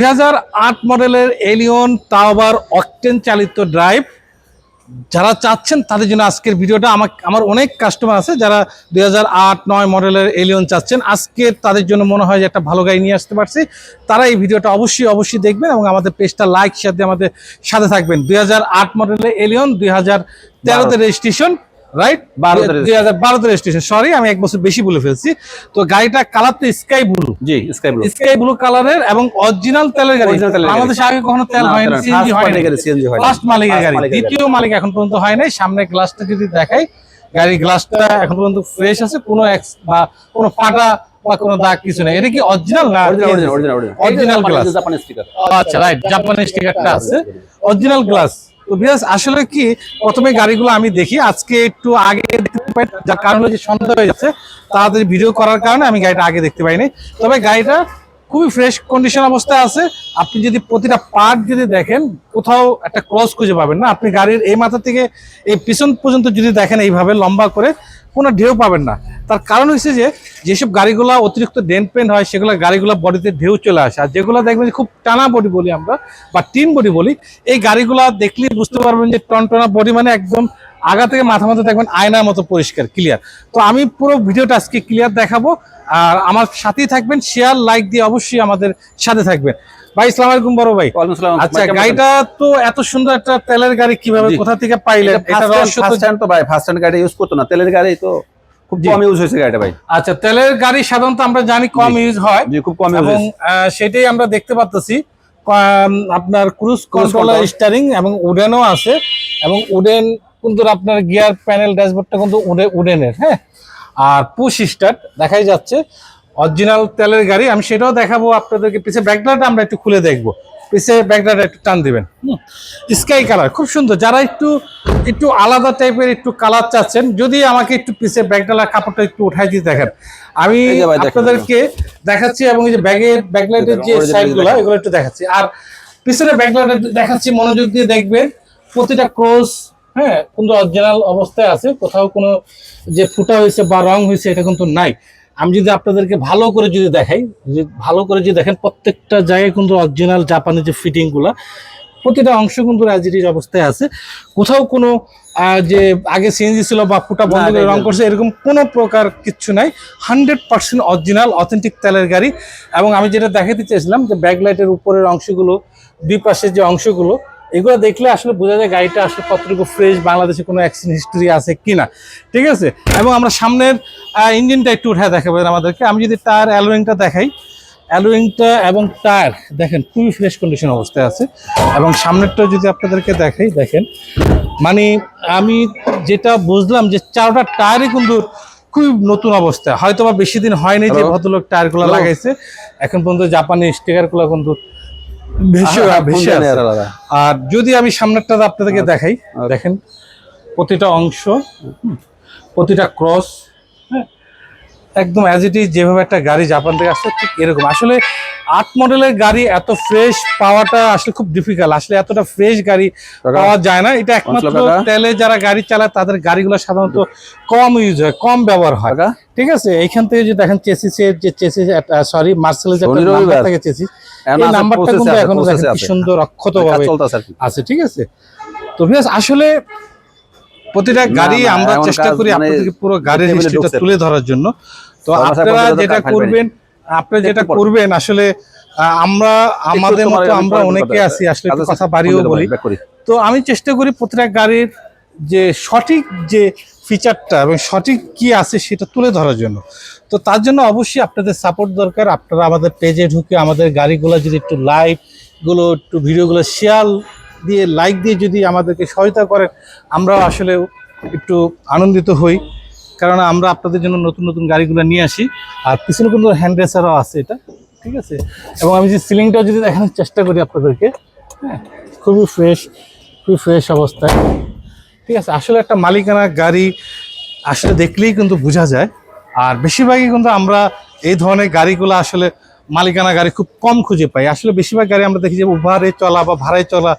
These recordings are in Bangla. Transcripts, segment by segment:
দুই হাজার আট মডেলের এলিয়ন টাওয়ার অকটেন চালিত ড্রাইভ যারা চাচ্ছেন তাদের জন্য আজকের ভিডিওটা আমার আমার অনেক কাস্টমার আছে যারা দুই হাজার আট নয় মডেলের এলিয়ন চাচ্ছেন। আজকে তাদের জন্য মনে হয় যে একটা ভালো গাড়ি নিয়ে আসতে পারছি। তারা এই ভিডিওটা অবশ্যই অবশ্যই দেখবেন এবং আমাদের পেজটা লাইক সাথে আমাদের সাথে থাকবেন। দুই হাজার আট মডেলের এলিয়ন দুই হাজার তেরোতে রেজিস্ট্রেশন রাইট 12 তে দুই হাজার বারোতে রেজিস্ট্রেশন সরি আমি এক বছর বেশি বলে ফেলছি। তো গাড়িটা কালার তো sky blue ji sky blue sky blue কালারের এবং অরিজিনাল তেলের গাড়ি। বাংলাদেশে আগে কখনো তেল না, সিএনজি মালিকের CNG ফার্স্ট মালিকের গাড়ি। দ্বিতীয় মালিক এখন পর্যন্ত হয় নাই। সামনে গ্লাসটা যদি দেখাই গাড়ির গ্লাসটা এখন পর্যন্ত ফ্রেশ আছে। কোনো বা কোনো ফাটা বা কোনো দাগ কিছু নেই। এটা কি অরিজিনাল না original original original original glass sticker আচ্ছা রাইট জাপানি স্টিকারটা আছে। অরিজিনাল গ্লাস তো বিয়াস আসলে কি, প্রথমে গাড়িগুলো আমি দেখি, আজকে একটু আগে দেখতে পাই, যার কারণ হলো যে সন্ধ্যা হয়ে যাচ্ছে, তাড়াতাড়ি ভিডিও করার কারণে আমি গাড়িটা আগে দেখতে পাইনি। তবে গাড়িটা খুবই ফ্রেশ কন্ডিশন অবস্থায় আছে। আপনি যদি প্রতিটা পার্ট যদি দেখেন, কোথাও একটা ক্রস খুঁজে পাবেন না। আপনি গাড়ির এই মাথা থেকে এই পিছন পর্যন্ত যদি দেখেন এইভাবে লম্বা করে, কোনো ঢেউ পাবেন না। তার কারণ হচ্ছে যে, যেসব গাড়িগুলো অতিরিক্ত ডেন্ট পেন্ট হয়, সেগুলো গাড়িগুলো বডিতে ঢেউ চলে আসে। আর যেগুলো দেখবেন যে খুব টানা বডি বলি আমরা, বা টিন বডি বলি, এই গাড়িগুলো দেখলেই বুঝতে পারবেন যে টনটনা বডি মানে একদম আগা থেকে মাথা মাথা দেখবেন আয়নার মতো পরিষ্কার ক্লিয়ার তো আমি পুরো ভিডিওটা আজকে ক্লিয়ার দেখাবো আর আমার সাথেই থাকবেন শেয়ার লাইক দিয়ে অবশ্যই আমাদের সাথে থাকবেন। ভাই ইসলাম আলাইকুম বড় ভাই। আচ্ছা গাড়িটা তো এত সুন্দর একটা তেলের গাড়ি কীভাবে কোথা থেকে পাইলেন? এটা ফার্স্ট হ্যান্ড তো ভাই ফার্স্ট হ্যান্ড গাড়ি ইউজ করতো না। তেলের গাড়ি তো খুব কম ইউজ হয়েছে গাড়িটা ভাই। আচ্ছা তেলের গাড়ি সাধারণত আমরা জানি কম ইউজ হয়। খুব কম ইউজ এবং সেটাই আমরা দেখতে পাচ্ছি আপনার ক্রুজ কন্ট্রোলার স্টারিং এবং উডেনও আছে। এবং উডেন কিন্তু আপনার গিয়ার প্যানেল ড্যাশবোর্ডটা কিন্তু উডে- উডেনের হ্যাঁ? আর পুশ স্টার্ট দেখাই যাচ্ছে। অরিজিনাল তেলের গাড়ি আমি সেটাও দেখাবো আপনাদেরকে। পিছে ব্যাকডাটা আমরা একটু খুলে দেখব। পিছে ব্যাকডাটা একটু টান দিবেন স্কাই কালার খুব সুন্দর। যারা একটু একটু আলাদা টাইপের একটু কালার চাচ্ছেন যদি আমাকে একটু পিছে ব্যাকডালার কাপড়টা একটু উঠাই দিয়ে দেখেন। আমি আপনাদেরকে দেখাচ্ছি এবং এই যে ব্যাগের ব্যাকলাইটের যে সাইডগুলো এগুলো একটু দেখাচ্ছি। আর পিছনে ব্যাকলাইট দেখাচ্ছি মনোযোগ দিয়ে দেখবেন। প্রতিটা ক্রস হ্যাঁ কিন্তু অরিজিনাল অবস্থায় আছে কোথাও কোনো যে ফুটা হয়েছে বা রং হয়েছে এটা কিন্তু নাই। আমি যদি আপনাদেরকে ভালো করে যদি দেখাই যে ভালো করে যদি দেখেন প্রত্যেকটা জায়গায় কিন্তু অরিজিনাল জাপানের যে ফিটিংগুলা প্রতিটা অংশ কিন্তু রাজিটির অবস্থায় আছে। কোথাও কোনো যে আগে সিএনজি ছিল বা ফুটা বন্ধ করে রং করছে এরকম কোনো প্রকার কিচ্ছু নাই। হান্ড্রেড পার্সেন্ট অরিজিনাল অথেন্টিক তেলের গাড়ি। এবং আমি যেটা দেখাতে চেয়েছিলাম যে ব্যাকলাইটের উপরের অংশগুলো দুই পাশের যে অংশগুলো এগুলো দেখলে আসলে বোঝা যায় গাড়িটা আসলে কতটুকু ফ্রেশ বাংলাদেশে কোনো অ্যাক্সিডেন্ট হিস্ট্রি আছে কি না ঠিক আছে? এবং আমরা সামনের ইঞ্জিনটা একটু উঠায় দেখাবেন আমাদেরকে। আমি যদি টায়ার অ্যালোয়িংটা দেখাই অ্যালোয়িংটা এবং টায়ার দেখেন খুবই ফ্রেশ কন্ডিশন অবস্থায় আছে। এবং সামনেরটা যদি আপনাদেরকে দেখাই দেখেন মানে আমি যেটা বুঝলাম যে চারটা টায়ারই কিন্তু খুবই নতুন অবস্থায়। হয়তো বা বেশি দিন হয়নি যে ভদ্রলোক টায়ারগুলো লাগাইছে। এখন পর্যন্ত জাপানি স্টিকারগুলো কিন্তু ভেসে? আর যদি আমি সামনেরটা আপনাদেরকে দেখাই আচ্ছা। দেখেন প্রতিটা অংশ প্রতিটা ক্রস একদম অ্যাজ ইট ইজ যেভাবে একটা গাড়ি জাপান থেকে আসছে ঠিক এরকম আসলে আট মডেলের গাড়ি এত ফ্রেশ পাওয়াটা আসলে খুব ডিফিকাল্ট আসলে এতটা ফ্রেশ গাড়ি পাওয়া যায় না। এটা একমাত্র তেলে যারা গাড়ি চালায় তাদের গাড়িগুলো সাধারণত কম ইউজ হয় কম ব্যবহার হয়? ঠিক আছে? এইখান থেকে যে দেখেন চেসিসের যে চেসিস সরি মার্সেলের যে নাম্বার থাকে চেসিস এখন এই নাম্বারটা কিন্তু এখনও দেখেন কি সুন্দর অক্ষত ভাবে চলতেছে আর আছে ঠিক আছে? তো ভিউয়ার্স আসলে প্রতিটা গাড়ি আমরা চেষ্টা করি মানে আপনাদেরকে পুরো গাড়ির হিস্ট্রিটা তুলে ধরার জন্য। তো আপনারা যেটা করবেন আপনারা যেটা করবেন আসলে আমরা আমাদের মতো আমরা অনেকে আছি আসলে কথা বাড়িও বলি। তো আমি চেষ্টা করি প্রতিটা গাড়ির যে সঠিক যে ফিচারটা এবং সঠিক কি আছে সেটা তুলে ধরার জন্য। তো তার জন্য অবশ্যই আপনাদের সাপোর্ট দরকার। আপনারা আমাদের পেজে ঢুকে আমাদের গাড়িগুলো যদি একটু লাইভগুলো একটু ভিডিওগুলো শেয়ার দিয়ে লাইক দিয়ে যদি আমাদেরকে সহায়তা করেন আমরাও আসলে একটু আনন্দিত হই। কারণ আমরা আপনাদের জন্য নতুন নতুন গাড়িগুলো নিয়ে আসি। আর পিছনে কিন্তু হ্যান্ড রেসারও আছে এটা, ঠিক আছে? এবং আমি যে সিলিংটাও যদি দেখানোর চেষ্টা করি আপনাদেরকে হ্যাঁ খুবই ফ্রেশ খুবই ফ্রেশ অবস্থায়, ঠিক আছে? আসলে একটা মালিকানা গাড়ি আসলে দেখলেই কিন্তু বোঝা যায়। আর বেশিরভাগই কিন্তু আমরা এই ধরনের গাড়িগুলো আসলে মালিকানা গাড়ি খুব কম খুঁজে পাই। আসলে বেশিরভাগ গাড়ি আমরা দেখি যে উভারে চলা বা ভাড়ায় চলা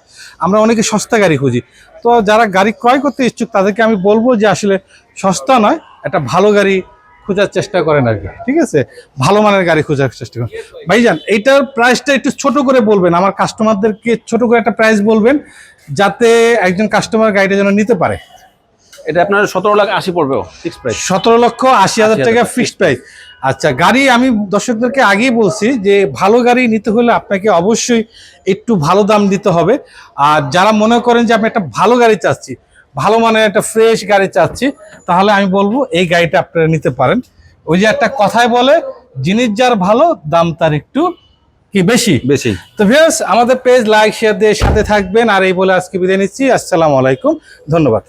আমরা অনেকে সস্তা গাড়ি খুঁজি। তো যারা গাড়ি ক্রয় করতে ইচ্ছুক তাদেরকে আমি বলব যে আসলে সস্তা নয় একটা ভালো গাড়ি খোঁজার চেষ্টা করেন আর কি ঠিক আছে? ভালো মানের গাড়ি খোঁজার চেষ্টা করেন। ভাইজান এইটার প্রাইসটা একটু ছোট করে বলবেন আমার কাস্টমারদেরকে ছোট করে একটা প্রাইস বলবেন যাতে একজন কাস্টমার গাড়িটা যেন নিতে পারে। এটা আপনার সতেরো লাখ আশি পড়বে সতেরো লক্ষ আশি হাজার টাকা টাকা ফিক্সড প্রাইস আচ্ছা গাড়ি আমি দর্শকদেরকে আগেই বলছি যে ভালো গাড়ি নিতে হলে আপনাকে অবশ্যই একটু ভালো দাম দিতে হবে। আর যারা মনে করেন যে আমি একটা ভালো গাড়ি চাচ্ছি ভালো মানের একটা ফ্রেশ গাড়ি চাচ্ছি তাহলে আমি বলব এই গাড়িটা আপনারা নিতে পারেন। ওই যে একটা কথায় বলে জিনিস যার ভালো দাম তার একটু কি বেশি। বেশি। তো ভিউয়ার্স আমাদের পেজ লাইক শেয়ার দিয়ে সাথে থাকবেন। আর এই বলে আজকে বিদায় নিচ্ছি। আসসালামু আলাইকুম। ধন্যবাদ।